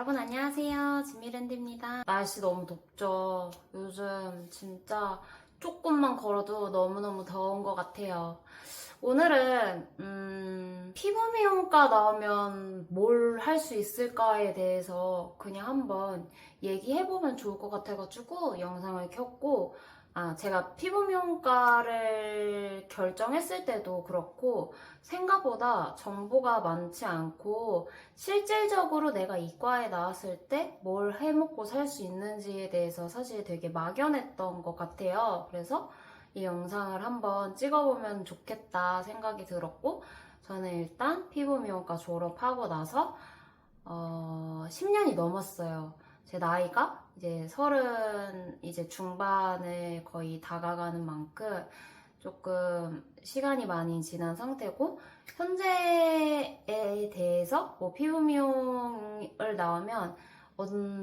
여러분 안녕하세요. 지미랜드입니다. 날씨 너무 덥죠. 요즘 진짜 조금만 걸어도 너무너무 더운 것 같아요. 오늘은 음, 피부 미용과 나오면 뭘 할 수 있을까에 대해서 그냥 한번 얘기해보면 좋을 것 같아가지고 영상을 켰고 아, 제가 피부 미용과를 결정했을 때도 그렇고 생각보다 정보가 많지 않고 실질적으로 내가 이과에 나왔을 때 뭘 해먹고 살 수 있는지에 대해서 사실 되게 막연했던 것 같아요. 그래서 이 영상을 한번 찍어보면 좋겠다 생각이 들었고 저는 일단 피부 미용과 졸업하고 나서 어, 10년이 넘었어요. 제 나이가 이제 서른 이제 중반을 거의 다가가는 만큼 조금 시간이 많이 지난 상태고 현재에 대해서 뭐 피부 미용을 나오면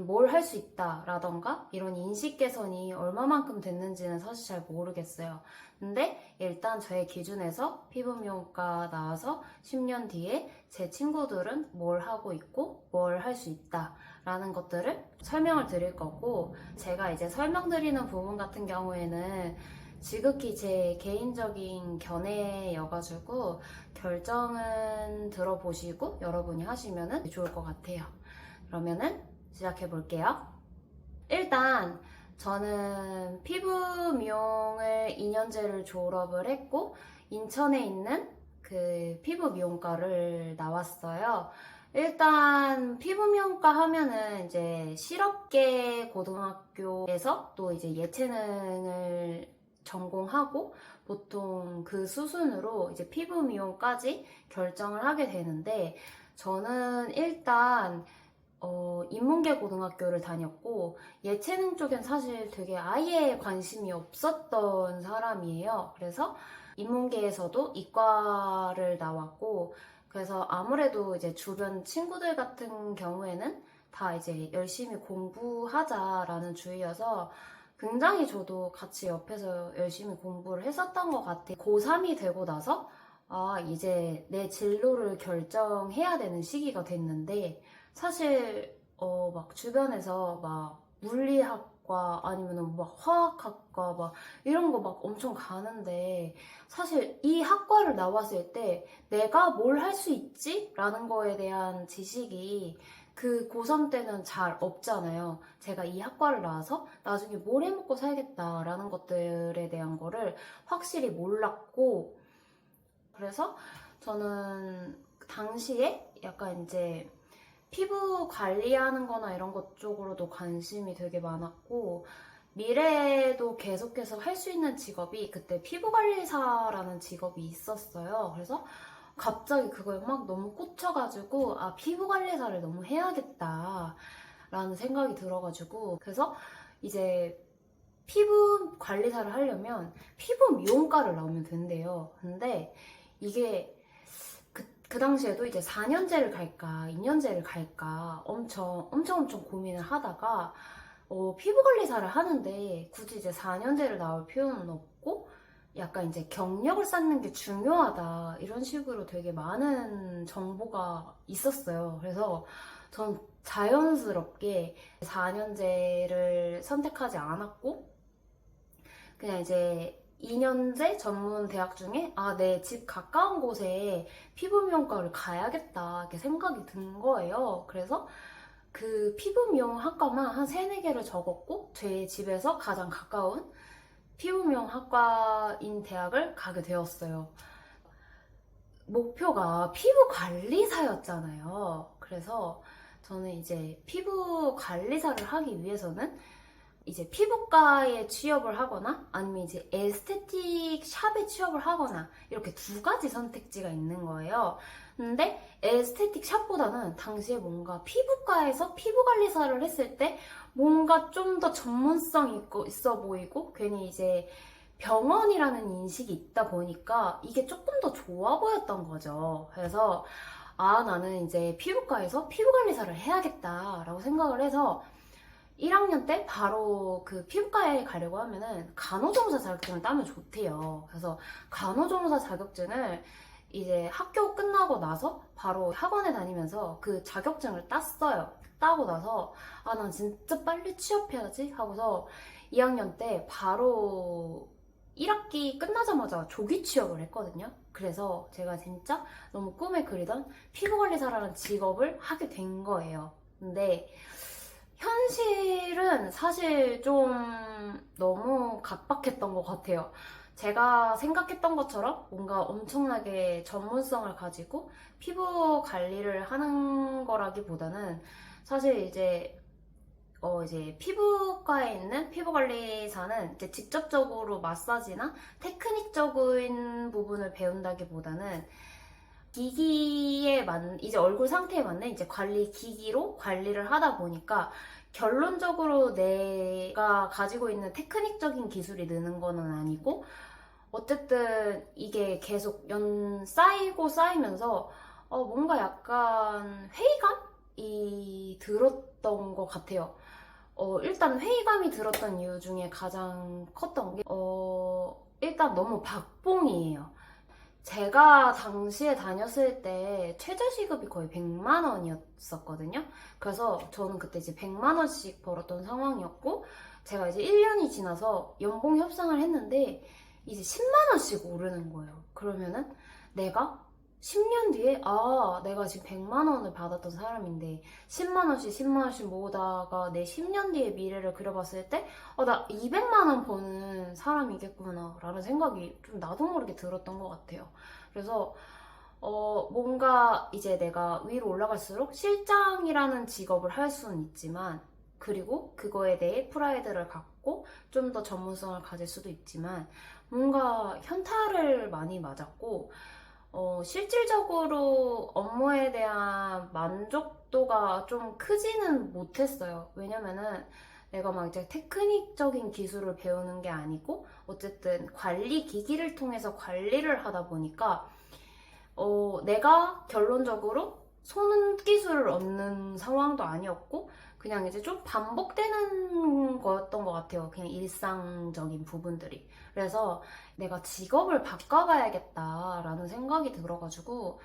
뭘 할 수 있다라던가 이런 인식 개선이 얼마만큼 됐는지는 사실 잘 모르겠어요. 근데 일단 저의 기준에서 피부 미용과 나와서 10년 뒤에 제 친구들은 뭘 하고 있고 뭘 할 수 있다라는 것들을 설명을 드릴 거고 제가 이제 설명드리는 부분 같은 경우에는 지극히 제 개인적인 견해여가지고 결정은 들어보시고 여러분이 하시면 좋을 것 같아요. 그러면은 시작해 볼게요. 일단 저는 피부 미용을 2년제를 졸업을 했고 인천에 있는 그 피부 미용과를 나왔어요. 일단 피부 미용과 하면은 이제 실업계 고등학교에서 또 이제 예체능을 전공하고 보통 그 수순으로 이제 피부 미용까지 결정을 하게 되는데 저는 일단 어, 인문계 고등학교를 다녔고 예체능 쪽엔 사실 되게 아예 관심이 없었던 사람이에요. 그래서 인문계에서도 이과를 나왔고 그래서 아무래도 이제 주변 친구들 같은 경우에는 다 이제 열심히 공부하자라는 주의여서 굉장히 저도 같이 옆에서 열심히 공부를 했었던 것 같아요. 고3이 되고 나서 아, 이제 내 진로를 결정해야 되는 시기가 됐는데 사실 어, 막 주변에서 막 물리학과 아니면 막 화학학과 막 이런 거 막 엄청 가는데 사실 이 학과를 나왔을 때 내가 뭘 할 수 있지? 라는 거에 대한 지식이 그 고3 때는 잘 없잖아요. 제가 이 학과를 나와서 나중에 뭘 해먹고 살겠다라는 것들에 대한 거를 확실히 몰랐고 그래서 저는 당시에 약간 이제 피부 관리하는 거나 이런 것 쪽으로도 관심이 되게 많았고 미래에도 계속해서 할 수 있는 직업이 그때 피부관리사라는 직업이 있었어요. 그래서 갑자기 그거에 막 너무 꽂혀가지고 아 피부관리사를 너무 해야겠다 라는 생각이 들어가지고 그래서 이제 피부 관리사를 하려면 피부 미용과를 나오면 된대요. 근데 이게 그, 그 당시에도 이제 4년제를 갈까 2년제를 갈까 엄청 엄청 엄청 고민을 하다가 어, 피부 관리사를 하는데 굳이 이제 4년제를 나올 필요는 없고 약간 이제 경력을 쌓는 게 중요하다 이런 식으로 되게 많은 정보가 있었어요. 그래서 전 자연스럽게 4년제를 선택하지 않았고 그냥 이제 2년제 전문 대학 중에 아, 내 집 가까운 곳에 피부 미용과를 가야겠다 이렇게 생각이 든 거예요. 그래서 그 피부 미용 학과만 한 3, 4개를 적었고 제 집에서 가장 가까운 피부 미용 학과인 대학을 가게 되었어요. 목표가 피부 관리사였잖아요. 그래서 저는 이제 피부 관리사를 하기 위해서는 이제 피부과에 취업을 하거나 아니면 이제 에스테틱 샵에 취업을 하거나 이렇게 두 가지 선택지가 있는 거예요. 근데 에스테틱 샵보다는 당시에 뭔가 피부과에서 피부 관리사를 했을 때 뭔가 좀 더 전문성 있고 있어 보이고 괜히 이제 병원이라는 인식이 있다 보니까 이게 조금 더 좋아 보였던 거죠. 그래서 아 나는 이제 피부과에서 피부 관리사를 해야겠다라고 생각을 해서 1학년 때 바로 그 피부과에 가려고 하면은 간호조무사 자격증을 따면 좋대요. 그래서 간호조무사 자격증을 이제 학교 끝나고 나서 바로 학원에 다니면서 그 자격증을 땄어요. 따고 나서 아, 난 진짜 빨리 취업해야지 하고서 2학년 때 바로 1학기 끝나자마자 조기 취업을 했거든요. 그래서 제가 진짜 너무 꿈에 그리던 피부관리사라는 직업을 하게 된 거예요. 근데 현실은 사실 좀 너무 각박했던 것 같아요. 제가 생각했던 것처럼 뭔가 엄청나게 전문성을 가지고 피부 관리를 하는 거라기보다는 사실 이제 어 이제 피부과에 있는 피부 관리사는 이제 직접적으로 마사지나 테크닉적인 부분을 배운다기보다는 기기에 맞는 이제 얼굴 상태에 맞는 이제 관리 기기로 관리를 하다 보니까 결론적으로 내가 가지고 있는 테크닉적인 기술이 느는 거는 아니고 어쨌든 이게 계속 연 쌓이고 쌓이면서 어 뭔가 약간 회의감이 들었던 것 같아요. 어 일단 회의감이 들었던 이유 중에 가장 컸던 게 어 일단 너무 박봉이에요. 제가 당시에 다녔을 때 최저 시급이 거의 100만 원이었었거든요. 그래서 저는 그때 이제 100만 원씩 벌었던 상황이었고, 제가 이제 1년이 지나서 연봉 협상을 했는데, 이제 10만 원씩 오르는 거예요. 그러면은 내가 10년 뒤에, 아, 내가 지금 100만 원을 받았던 사람인데, 10만 원씩 10만 원씩 모으다가 내 10년 뒤의 미래를 그려봤을 때, 어, 나 200만 원 버는 사람이겠구나, 라는 생각이 좀 나도 모르게 들었던 것 같아요. 그래서, 어, 뭔가 이제 내가 위로 올라갈수록 실장이라는 직업을 할 수는 있지만, 그리고 그거에 대해 프라이드를 갖고 좀 더 전문성을 가질 수도 있지만, 뭔가 현타를 많이 맞았고, 어, 실질적으로 업무에 대한 만족도가 좀 크지는 못했어요. 왜냐면은 내가 막 이제 테크닉적인 기술을 배우는 게 아니고, 어쨌든 관리 기기를 통해서 관리를 하다 보니까, 어, 내가 결론적으로 손기술을 얻는 상황도 아니었고, 그냥 이제 좀 반복되는 거였던 것 같아요. 그냥 일상적인 부분들이. 그래서 내가 직업을 바꿔봐야겠다라는 생각이 들어가지고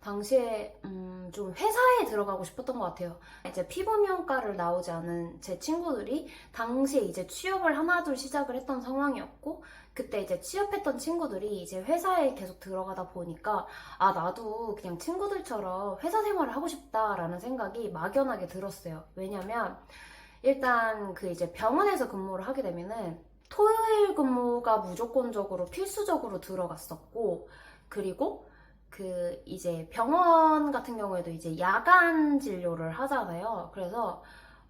당시에 음, 좀 회사에 들어가고 싶었던 것 같아요. 이제 피부미용과를 나오지 않은 제 친구들이 당시에 이제 취업을 하나둘 시작을 했던 상황이었고 그때 이제 취업했던 친구들이 이제 회사에 계속 들어가다 보니까 아 나도 그냥 친구들처럼 회사 생활을 하고 싶다라는 생각이 막연하게 들었어요. 왜냐면 일단 그 이제 병원에서 근무를 하게 되면은 토요일 근무가 무조건적으로 필수적으로 들어갔었고, 그리고 그 이제 병원 같은 경우에도 이제 야간 진료를 하잖아요. 그래서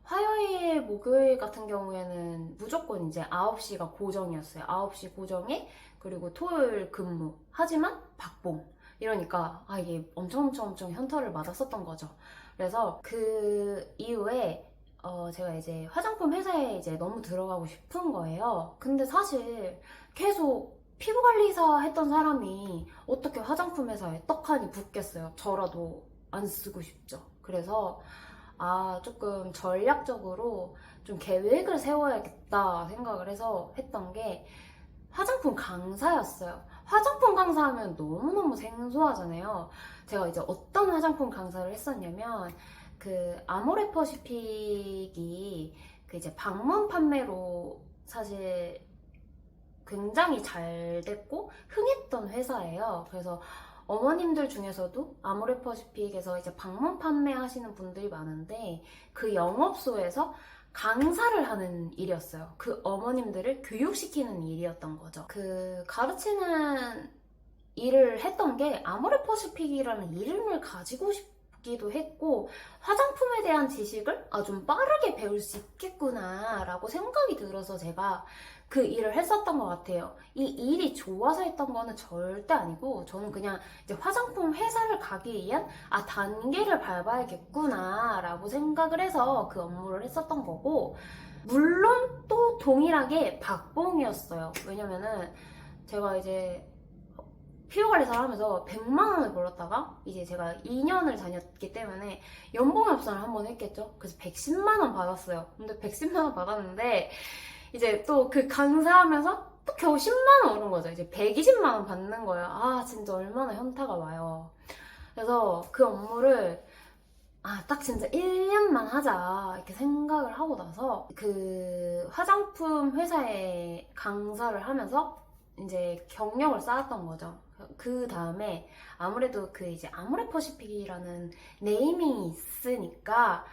화요일, 목요일 같은 경우에는 무조건 이제 9시가 고정이었어요. 9시 고정에, 그리고 토요일 근무. 하지만 박봉. 이러니까, 아, 이게 엄청 엄청 엄청 현타를 맞았었던 거죠. 그래서 그 이후에 어, 제가 이제 화장품 회사에 이제 너무 들어가고 싶은 거예요. 근데 사실 계속 피부관리사 했던 사람이 어떻게 화장품 회사에 떡하니 붙겠어요. 저라도 안 쓰고 싶죠. 그래서 아, 조금 전략적으로 좀 계획을 세워야겠다 생각을 해서 했던 게 화장품 강사였어요. 화장품 강사하면 너무너무 생소하잖아요. 제가 이제 어떤 화장품 강사를 했었냐면 그 아모레 퍼시픽이 그 이제 방문 판매로 사실 굉장히 잘 됐고 흥했던 회사예요. 그래서 어머님들 중에서도 아모레 퍼시픽에서 이제 방문 판매하시는 분들이 많은데 그 영업소에서 강사를 하는 일이었어요. 그 어머님들을 교육시키는 일이었던 거죠. 그 가르치는 일을 했던 게 아모레 퍼시픽이라는 이름을 가지고 싶기도 했고 화장품에 대한 지식을 아, 좀 빠르게 배울 수 있겠구나 라고 생각이 들어서 제가 그 일을 했었던 것 같아요. 이 일이 좋아서 했던 거는 절대 아니고 저는 그냥 이제 화장품 회사를 가기 위한 아 단계를 밟아야겠구나 라고 생각을 해서 그 업무를 했었던 거고 물론 또 동일하게 박봉이었어요. 왜냐면은 제가 이제 피부관리사를 하면서 100만 원을 벌었다가 이제 제가 2년을 다녔기 때문에 연봉 협상을 한 번 했겠죠. 그래서 110만 원 받았어요. 근데 110만 원 받았는데 이제 또 그 강사하면서 또 겨우 10만 원 오른 거죠. 이제 120만 원 받는 거예요. 아, 진짜 얼마나 현타가 와요. 그래서 그 업무를 아, 딱 진짜 1년만 하자 이렇게 생각을 하고 나서 그 화장품 회사에 강사를 하면서 이제 경력을 쌓았던 거죠. 그 다음에 아무래도 그 이제 아모레퍼시픽이라는 네이밍이 있으니까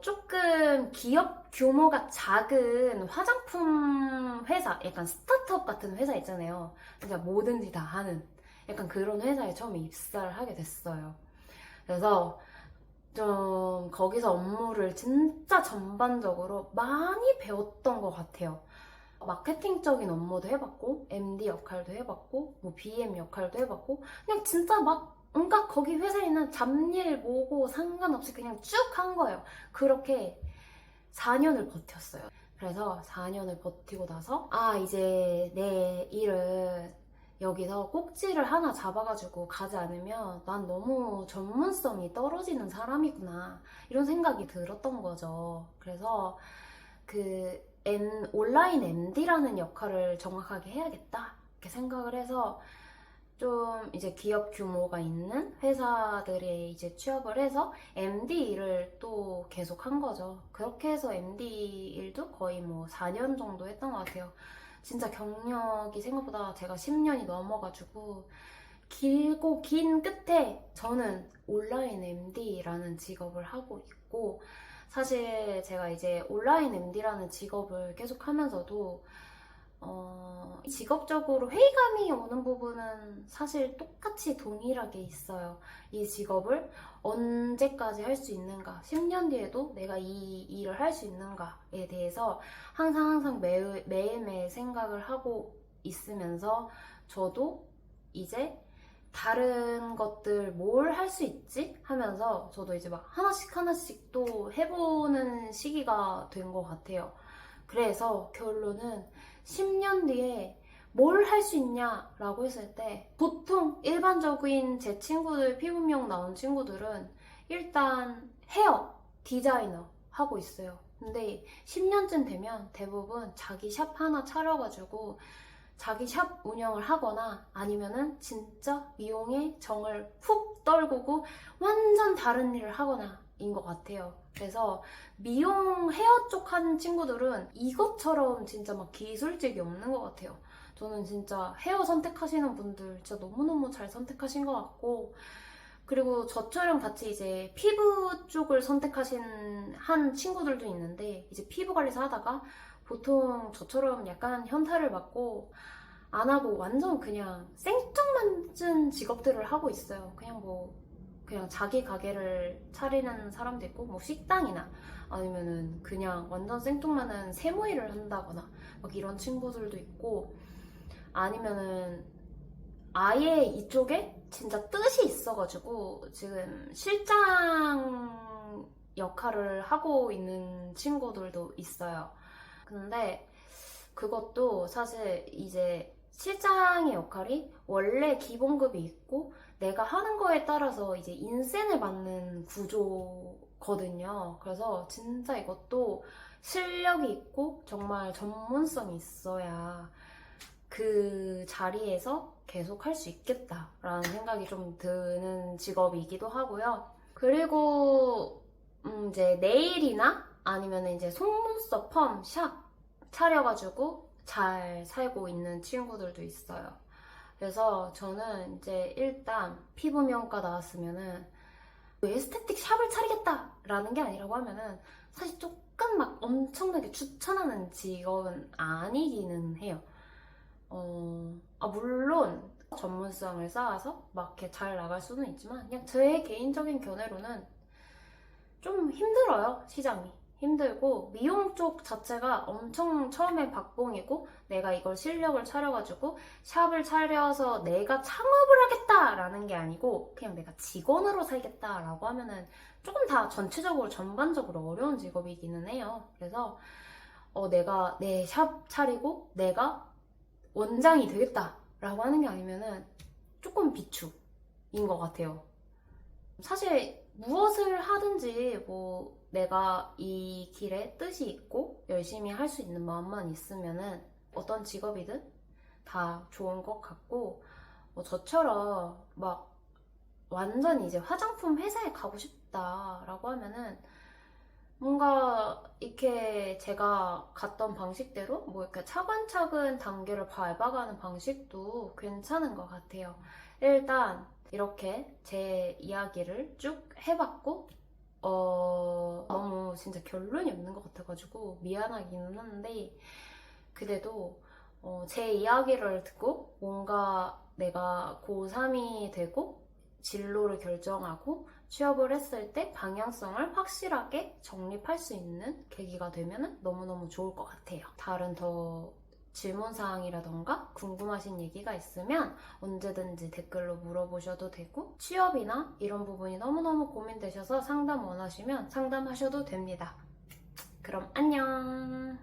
조금 기업 규모가 작은 화장품 회사, 약간 스타트업 같은 회사 있잖아요. 그러니까 뭐든지 다 하는 약간 그런 회사에 처음에 입사를 하게 됐어요. 그래서 좀 거기서 업무를 진짜 전반적으로 많이 배웠던 것 같아요. 마케팅적인 업무도 해봤고, MD 역할도 해봤고, 뭐 BM 역할도 해봤고, 그냥 진짜 막 온갖 거기 회사에 있는 잡일 뭐고 상관없이 그냥 쭉 한 거예요. 그렇게 4년을 버텼어요. 그래서 4년을 버티고 나서, 아, 이제 내 일을 여기서 꼭지를 하나 잡아가지고 가지 않으면 난 너무 전문성이 떨어지는 사람이구나. 이런 생각이 들었던 거죠. 그래서 그 N, 온라인 MD라는 역할을 정확하게 해야겠다. 이렇게 생각을 해서 좀 이제 기업 규모가 있는 회사들에 이제 취업을 해서 MD 일을 또 계속 한 거죠. 그렇게 해서 MD 일도 거의 뭐 4년 정도 했던 것 같아요. 진짜 경력이 생각보다 제가 10년이 넘어가지고 길고 긴 끝에 저는 온라인 MD라는 직업을 하고 있고 사실 제가 이제 온라인 MD라는 직업을 계속 하면서도 어, 직업적으로 회의감이 오는 부분은 사실 똑같이 동일하게 있어요. 이 직업을 언제까지 할 수 있는가, 10년 뒤에도 내가 이 일을 할 수 있는가에 대해서 항상 항상 매일, 매일매일 생각을 하고 있으면서 저도 이제 다른 것들 뭘 할 수 있지? 하면서 저도 이제 막 하나씩 하나씩 또 해보는 시기가 된 것 같아요. 그래서 결론은 10년 뒤에 뭘 할 수 있냐라고 했을 때 보통 일반적인 제 친구들 피부 미용 나온 친구들은 일단 헤어 디자이너 하고 있어요. 근데 10년쯤 되면 대부분 자기 샵 하나 차려가지고 자기 샵 운영을 하거나 아니면은 진짜 미용에 정을 푹 떨구고 완전 다른 일을 하거나 인것 같아요. 그래서 미용 헤어 쪽 하는 친구들은 이것처럼 진짜 막 기술직이 없는 것 같아요. 저는 진짜 헤어 선택하시는 분들 진짜 너무너무 잘 선택하신 것 같고 그리고 저처럼 같이 이제 피부 쪽을 선택하신 한 친구들도 있는데 이제 피부 관리사 하다가 보통 저처럼 약간 현타를 받고 안 하고 완전 그냥 생뚱맞은 직업들을 하고 있어요. 그냥 뭐 그냥 자기 가게를 차리는 사람도 있고 뭐 식당이나 아니면은 그냥 완전 생뚱맞은 세무일을 한다거나 막 이런 친구들도 있고 아니면은 아예 이쪽에 진짜 뜻이 있어가지고 지금 실장 역할을 하고 있는 친구들도 있어요. 근데 그것도 사실 이제 실장의 역할이 원래 기본급이 있고 내가 하는 거에 따라서 이제 인센을 받는 구조거든요. 그래서 진짜 이것도 실력이 있고 정말 전문성이 있어야 그 자리에서 계속 할 수 있겠다라는 생각이 좀 드는 직업이기도 하고요. 그리고 음 이제 네일이나 아니면 이제 속눈썹 펌, 샵 차려가지고 잘 살고 있는 친구들도 있어요. 그래서 저는 이제 일단 피부 미용과 나왔으면은 에스테틱 샵을 차리겠다라는 게 아니라고 하면은 사실 조금 막 엄청나게 추천하는 직업은 아니기는 해요. 어, 아, 물론 전문성을 쌓아서 막 이렇게 잘 나갈 수는 있지만 그냥 제 개인적인 견해로는 좀 힘들어요, 시장이. 힘들고 미용 쪽 자체가 엄청 처음에 박봉이고 내가 이걸 실력을 차려가지고 샵을 차려서 내가 창업을 하겠다라는 게 아니고 그냥 내가 직원으로 살겠다라고 하면은 조금 다 전체적으로 전반적으로 어려운 직업이기는 해요. 그래서 어, 내가 내 샵 차리고 내가 원장이 되겠다라고 하는 게 아니면은 조금 비추인 것 같아요. 사실 무엇을 하든지 뭐 내가 이 길에 뜻이 있고 열심히 할 수 있는 마음만 있으면은 어떤 직업이든 다 좋은 것 같고 뭐 저처럼 막 완전 이제 화장품 회사에 가고 싶다라고 하면은 뭔가 이렇게 제가 갔던 방식대로 뭐 이렇게 차근차근 단계를 밟아가는 방식도 괜찮은 것 같아요. 일단 이렇게 제 이야기를 쭉 해봤고 어 너무 진짜 결론이 없는 것 같아가지고 미안하기는 한데 그래도 어, 제 이야기를 듣고 뭔가 내가 고3이 되고 진로를 결정하고 취업을 했을 때 방향성을 확실하게 정립할 수 있는 계기가 되면 너무너무 좋을 것 같아요. 다른 더 질문사항이라던가 궁금하신 얘기가 있으면 언제든지 댓글로 물어보셔도 되고 취업이나 이런 부분이 너무너무 고민되셔서 상담 원하시면 상담하셔도 됩니다. 그럼 안녕!